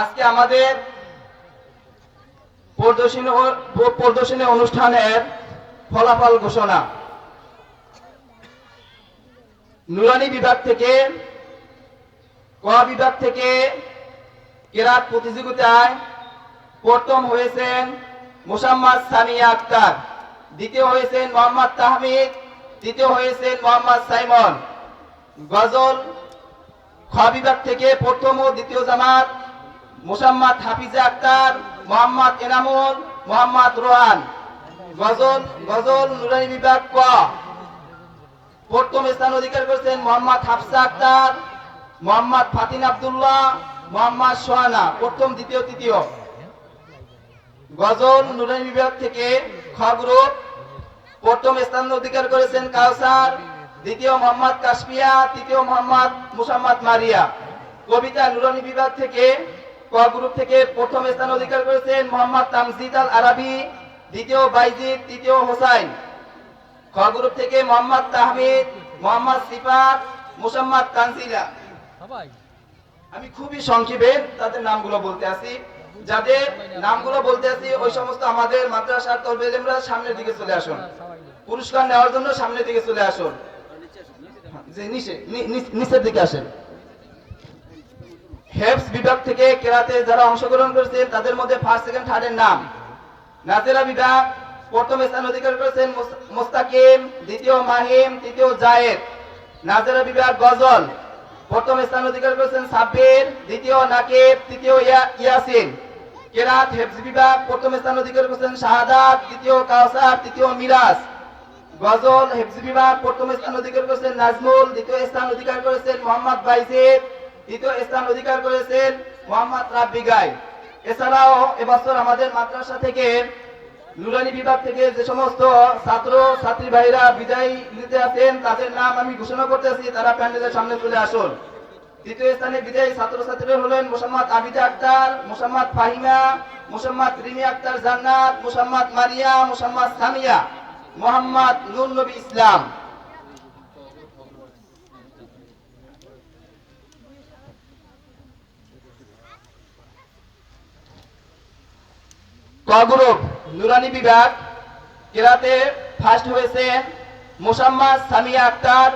আজকে আমাদের প্রদর্শনী অনুষ্ঠানের ফলাফল ঘোষণা। নুরানি বিভাগ থেকে, ক বিভাগ থেকে কেরাত প্রতিযোগিতায় প্রথম হয়েছেন মোসাম্মদ সামিয়া আক্তার, দ্বিতীয় হয়েছেন মোহাম্মদ তাহমিদ, তৃতীয় হয়েছেন মোহাম্মদ সাইমন। গজল খ বিভাগ থেকে প্রথম ও দ্বিতীয় জামাত মোসাম্মদ হাফিজা আক্তার, মোহাম্মদ এনামুল, মোহাম্মদ রোহান। গজল গজল নুরানি বিভাগ ক। প্রথম স্থান অধিকার করেছেন মোহাম্মদ হাফসা আক্তার, মোহাম্মদ ফাতিন আব্দুল্লাহ, মোহাম্মদ সোহানা। প্রথম, দ্বিতীয়, তৃতীয়। গজল নুরানি বিভাগ থেকে খ প্রথম স্থান অধিকার করেছেন কাউসার, দ্বিতীয় মোহাম্মদ কাশমিয়া তৃতীয় মোহাম্মদ মুসাম্মদ মারিয়া। কবিতা নুরানি বিভাগ থেকে ক গ্রুপ থেকে প্রথম স্থান অধিকার করেছেন মোহাম্মদ তামজিদ আল আরাবি দ্বিতীয় বাইজিদ তৃতীয় হোসাইন। খ গ্রুপ থেকে মোহাম্মদ তাহমিদ মোহাম্মদ সিফাত মুসাম্মদ তানজিলা। আমি খুবই সংক্ষেপে তাদের নামগুলো বলতে আসি। যাদের নামগুলো বলতে আসি ওই সমস্ত আমাদের মাদ্রাসার তলবেলেমরা সামনের দিকে চলে আসুন। পুরস্কার নেওয়ার জন্য সামনের দিকে চলে আসুন। যে নিচে নিচের দিকে আসেন। হেফস বিভাগ থেকে কেরাতে যারা অংশগ্রহণ করেছেন তাদের মধ্যে ফার্স্ট সেকেন্ড থার্ডের নাম। নাজেরা বিভাগ প্রথম স্থান অধিকার করেছেন মোস্তাকিম, দ্বিতীয় মাহিম, তৃতীয় জায়েদ। নাজেরা বিভাগ গজল, প্রথম স্থান অধিকার করেছেন সাব্বির, দ্বিতীয় নাকিব, তৃতীয় ইয়া- ইয়াসিন। কেরাত হেফজ বিভাগ প্রথম স্থান অধিকার করেছেন শাহাদাত, দ্বিতীয় কাউসার, তৃতীয় মিরাজ। গজল হেফজ বিভাগ প্রথম স্থান অধিকার করেছেন নাজমুল, দ্বিতীয় স্থান অধিকার করেছেন মোহাম্মদ বাইজিদ। তৃতীয় স্থান অধিকার করেছেন মোহাম্মদ রাব্বি গাই। এছাড়াও এবছর আমাদের মাদ্রাসা থেকে নুরানি বিভাগ থেকে যে সমস্ত ছাত্র, ছাত্রী ভাইরা বিদায় নিতে আছেন তাদের নাম আমি ঘোষণা করতেছি তারা প্যান্ডেলের সামনে চলে আসুন। তৃতীয় স্থানে বিদায়ী ছাত্র ছাত্রীরা হলেন মোসাম্মদ আবিদা আক্তার, মোসাম্মদ ফাহিমা, মোসাম্মদ রিমি আক্তার জান্নাত, মোসাম্মদ মারিয়া, মোসাম্মদ সামিয়া, মোহাম্মদ নুর নবী ইসলাম। গ্রুপ নুরানি বিভাগ, কেরাতে ফার্স্ট হয়েছেন মোসাম্মদ সামিয়া আক্তার,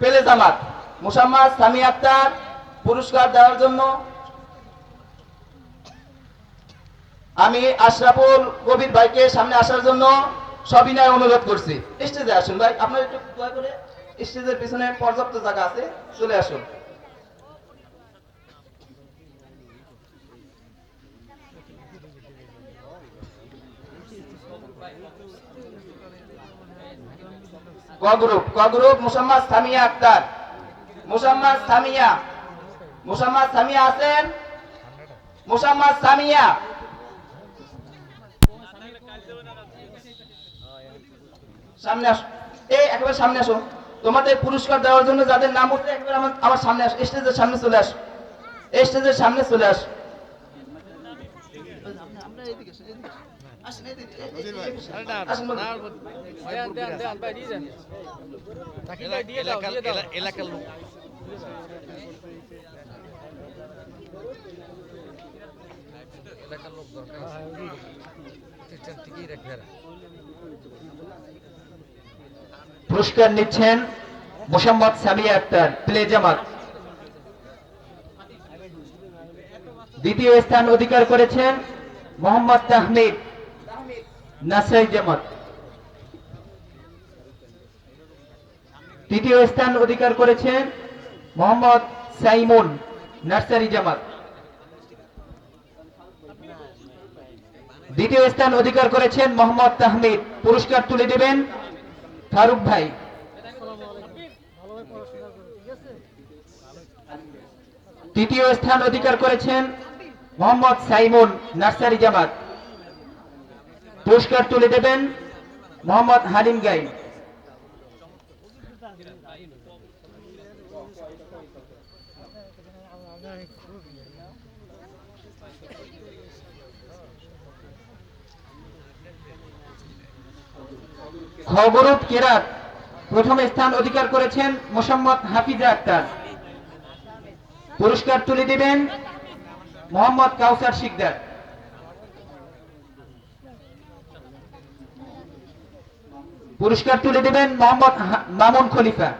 পেলে জামাত। মোসাম্মদ সামিয়া আক্তার পুরস্কার দেওয়ার জন্য আমি আশরাফুল কবির ভাইকে সামনে আসার জন্য সবিনয় অনুরোধ করছি। স্টেজে আসুন ভাই, আপনার একটু দয়া করে স্টেজের পিছনে পর্যাপ্ত জায়গা আছে, চলে আসুন। ক গ্রুপ? ক গ্রুপ? সামিয়া আক্তার। মোসাম্মদ সামিয়া। মোসাম্মদ সামিয়া আছেন? মোসাম্মদ সামিয়া। সামনে আসো। এই একেবারে সামনে আসো। তোমাদের পুরস্কার দেওয়ার জন্য যাদের নাম উঠছে, একবার আমার আমার সামনে আসো। স্টেজের সামনে চলে আসো। স্টেজের সামনে চলে আসো। পুরস্কার নিচ্ছেন মোসাম্মদ সামিয়া আক্তার প্লে জামাত। দ্বিতীয় স্থান অধিকার করেছেন মোহাম্মদ তাহমিদ। নাসাই জামাত। তৃতীয় স্থান অধিকার করেছেন মোহাম্মদ সাইমুন নার্সারি জামাত। দ্বিতীয় স্থান অধিকার করেছেন মোহাম্মদ তাহমিদ। পুরস্কার তুলে দেবেন ফারুক ভাই। তৃতীয় স্থান অধিকার করেছেন মোহাম্মদ সাইমুন নার্সারি জামাত। পুরস্কার তুলে দেবেন মোহাম্মদ হালিম গাই। খবরত কেরাত প্রথম স্থান অধিকার করেছেন মোসাম্মদ হাফিজা আক্তার। পুরস্কার তুলে দিবেন মোহাম্মদ কাউসার শিকদার। পুরস্কার তুলে দেবেন মোহাম্মদ মামুন খলিফা।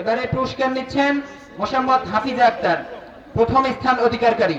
এবারে পুরস্কার নিচ্ছেন মোসাম্মদ হাফিজা আক্তার, প্রথম স্থান অধিকারকারী।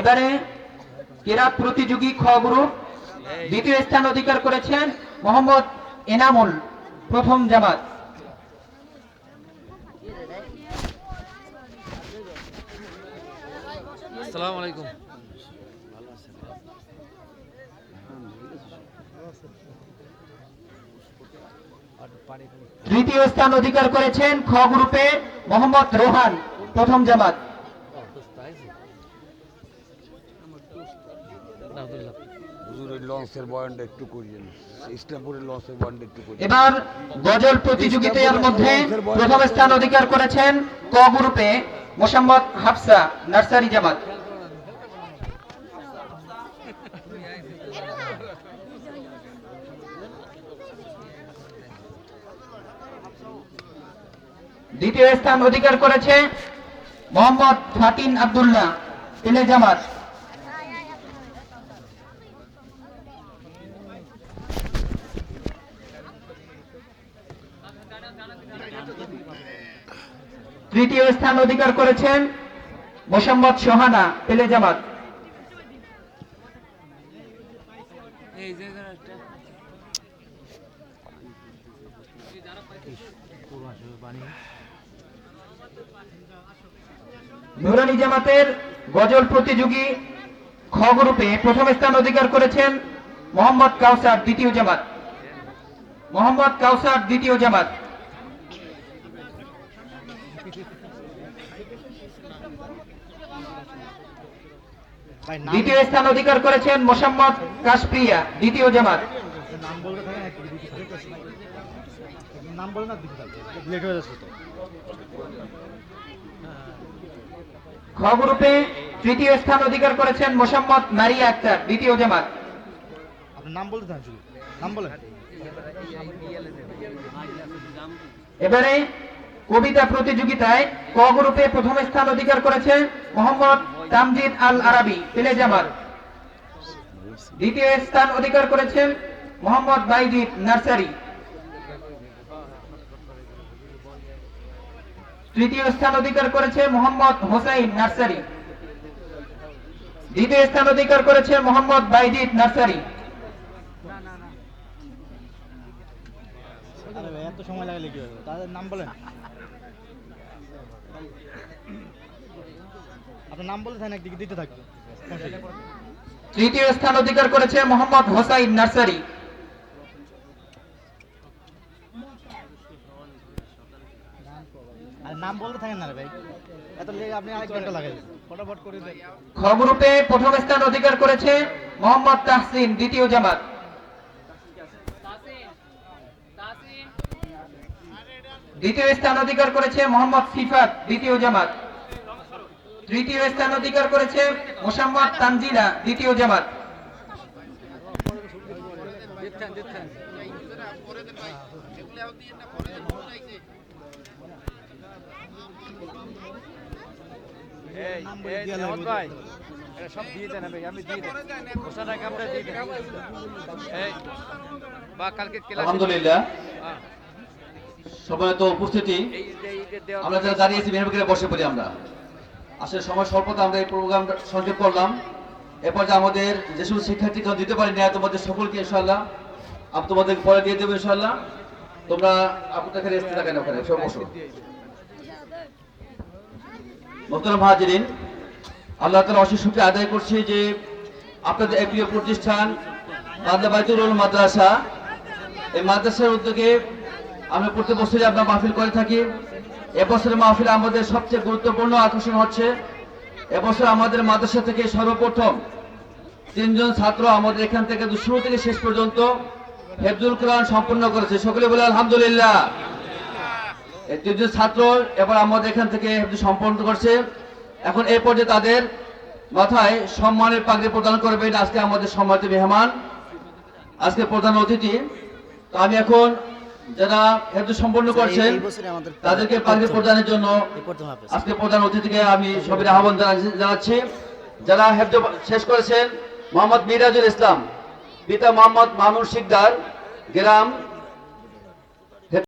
এবারে কেরাত প্রতিযোগী খ গ্রুপ, দ্বিতীয় স্থান অধিকার করেছেন মোহাম্মদ এনামুল, প্রথম জামাত। আসসালামু আলাইকুম। তৃতীয় স্থান অধিকার করেছেন খ গ্রুপে মোহাম্মদ রোহান প্রথম জামাত। একটু ইসলামপুরের একটু এবার গজল প্রতিযোগিতার মধ্যে প্রথম স্থান অধিকার করেছেন ক গ্রুপে মোসাম্মদ হাফসা নার্সারি জামাত। দ্বিতীয় স্থান অধিকার করেছে মোহাম্মদ ফাতিন আব্দুল্লাহ তেলে জামাত। তৃতীয় স্থান অধিকার করেছেন মোসাম্মদ সোহানা তেলে জামাত। নুরানি জামাতের গজল প্রতিযোগী খ গ্রুপে প্রথম স্থান অধিকার করেছেন মোহাম্মদ কাউসার দ্বিতীয় জামাত। মোহাম্মদ কাউসার দ্বিতীয় জামাত। দ্বিতীয় স্থান অধিকার করেছেন মোসাম্মদ কাশপ্রিয়া দ্বিতীয় জামাত। নাম বলে না লেট হয়ে যাচ্ছে খ গ্রুপে তৃতীয় স্থান অধিকার করেছেন মোসাম্মদ মারিয়া আক্তার দ্বিতীয় জামাত। আপনি নাম বলতে থাকেন শুধু। নাম বলেন। এবারে কবিতা প্রতিযোগিতায় ক গ্রুপে প্রথম স্থান অধিকার করেছে মোহাম্মদ তামজিদ আল আরাবি তেলে জামাত। দ্বিতীয় স্থান অধিকার করেছেন মোহাম্মদ বাইজিদ নার্সারি। তৃতীয় স্থান অধিকার করেছে মোহাম্মদ হোসাইন নার্সারি। দ্বিতীয় স্থান অধিকার করেছে মোহাম্মদ বাইজিদ নার্সারি। এত সময় লাগালে কি হবে? তাদের নাম বলেন। আপনার নাম বলতে থাকেন একদিকে দিতে থাকবে। তৃতীয় স্থান অধিকার করেছে মোহাম্মদ হোসাইন নার্সারি। নাম বলতে থাকেন না ভাই। এত লেগে আপনি আরেক ঘণ্টা লাগাই ফটাফট করে দেন। খ প্রথম স্থান অধিকার করেছে মোহাম্মদ তাহসিন দ্বিতীয় জামাত। দ্বিতীয় স্থান অধিকার করেছে মোহাম্মদ সিফাত দ্বিতীয় জামাত। তৃতীয় স্থান অধিকার করেছে মোসাম্মদ তানজিলা দ্বিতীয় জামাত। দিচ্ছেন দিচ্ছেন এই নাম বলে এই দিয়া নেওয়াজ লাগবে। ভাই সব দিয়ে দেন ভাই আমি দিয়ে দেন। বসা আমরা দিয়ে দেন। এই বা কালকে ক্লাস আলহামদুলিল্লাহ। সম্মানিত উপস্থিতি। এই যে এই যে দেওয়া আমরা যারা দাঁড়িয়েছি মেহরবানি করে বসে পড়ি আমরা। আসলে সময় স্বল্পতা আমরা এই প্রোগ্রাম সংযোগ করলাম। এরপর যে আমাদের যে সমস্ত শিক্ষার্থীকে দিতে পারি না তোমাদের সকলকে ইনশাল্লাহ আমি তোমাদের পরে দিয়ে দেবো ইনশাল্লাহ তোমরা আপনাদের রেস্ট থাকেন ওখানে সব বসো। মোহতারাম হাজিরিন আল্লাহ তালা অশেষ শুক্রিয়া আদায় করছি যে আপনাদের এই প্রিয় প্রতিষ্ঠান বাদলা বাইতুল মাদ্রাসা, এই মাদ্রাসার উদ্যোগে আমরা প্রতি বছরই আমরা মাহফিল করে থাকি। এবছরের মাহফিল আমাদের সবচেয়ে গুরুত্বপূর্ণ আকর্ষণ হচ্ছে। এবছর আমাদের মাদ্রাসা থেকে সর্বপ্রথম তিনজন ছাত্র আমাদের এখান থেকে শুরু থেকে শেষ পর্যন্ত হেফজুল কোরআন সম্পন্ন করেছে। সকলে বলে আলহামদুলিল্লাহ। এই তিনজন ছাত্র এবার আমাদের এখান থেকে সম্পন্ন করছে। এখন এই পর্যায়ে তাদের মাথায় সম্মানের পাগড়ি প্রদান করবেন আজকে আমাদের সম্মানিত মেহমান আজকে প্রধান অতিথি। তো আমি এখন যারা হেফজুল সম্পন্ন করছেন তাদেরকে পাগড়ি প্রদানের জন্য আজকে প্রধান অতিথিকে আমি সবির আহ্বান জানা- জানাচ্ছি। যারা হেফজ শেষ করেছেন মোহাম্মদ মিরাজুল ইসলাম পিতা মোহাম্মদ মামুন শিকদার গ্রাম